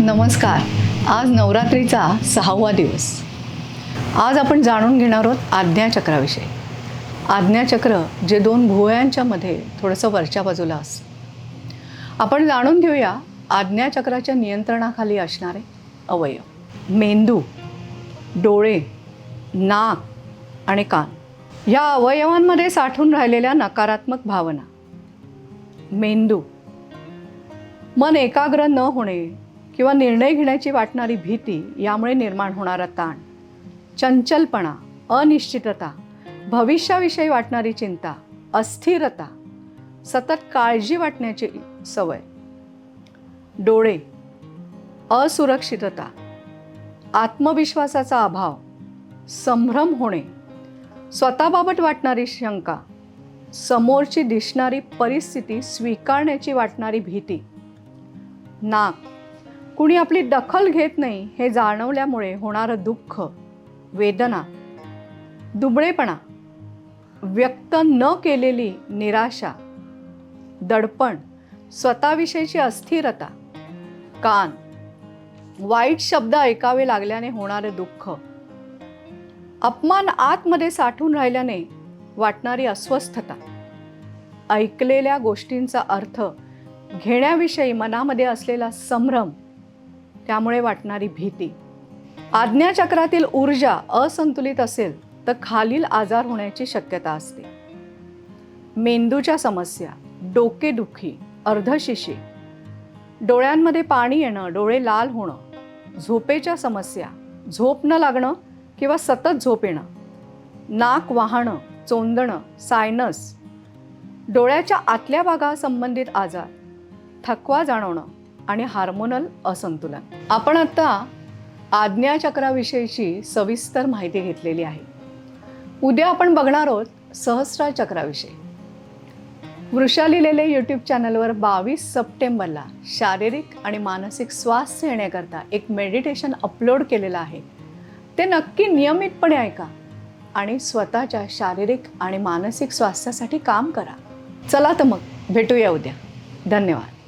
नमस्कार. आज नवरात्रीचा सहावा दिवस. आज आपण जाणून घेणार आहोत आज्ञाचक्राविषयी आज्ञाचक्र जे दोन भुवयांच्या मध्ये थोडंसं वरच्या बाजूला असतं आपण जाणून घेऊया आज्ञाचक्राच्या नियंत्रणाखाली असणारे अवयव. मेंदू डोळे नाक आणि कान. या अवयवांमध्ये साठून राहिलेल्या नकारात्मक भावना. मेंदू. मन एकाग्र न होणे किंवा निर्णय घेण्याची वाटणारी भीती यामुळे निर्माण होणारा ताण. चंचलपणा अनिश्चितता भविष्याविषयी वाटणारी चिंता अस्थिरता सतत काळजी वाटण्याची सवय. डोळे असुरक्षितता आत्मविश्वासाचा अभाव संभ्रम होणे स्वतःबाबत वाटणारी शंका समोरची दिसणारी परिस्थिती स्वीकारण्याची वाटणारी भीती नाक कुणी आपली दखल घेत नाही हे जाणवल्यामुळे होणारं दुःख वेदना दुबळेपणा व्यक्त न केलेली निराशा दडपण स्वतःविषयीची अस्थिरता कान वाईट शब्द ऐकावे लागल्याने होणारे दुःख अपमान आतमध्ये साठून राहिल्याने वाटणारी अस्वस्थता ऐकलेल्या गोष्टींचा अर्थ घेण्याविषयी मनामध्ये असलेला संभ्रम त्यामुळे वाटणारी भीती. आज्ञाचक्रातील ऊर्जा असंतुलित असेल तर खालील आजार होण्याची शक्यता असते. मेंदूच्या समस्या डोकेदुखी अर्धशिशी. डोळ्यांमध्ये पाणी येणं डोळे लाल होणं. झोपेच्या समस्या झोप न लागणं किंवा सतत झोप येणं. नाक वाहणं चोंदणं सायनस. डोळ्याच्या आतल्या भागासंबंधित आजार थकवा जाणवणं. आणि हार्मोनल असंतुलन. आपण आत्ता आज्ञाचक्राविषयीची सविस्तर माहिती घेतलेली आहे. उद्या आपण बघणार आहोत सहस्रा चक्राविषयी. वृषा लिहिलेले यूट्यूब चॅनलवर बावीस सप्टेंबरला शारीरिक आणि मानसिक स्वास्थ्य येण्याकरता एक मेडिटेशन अपलोड केलेलं आहे. ते नक्की नियमितपणे ऐका आणि स्वतःच्या शारीरिक आणि मानसिक स्वास्थ्यासाठी काम करा. चला तर मग भेटूया उद्या. धन्यवाद.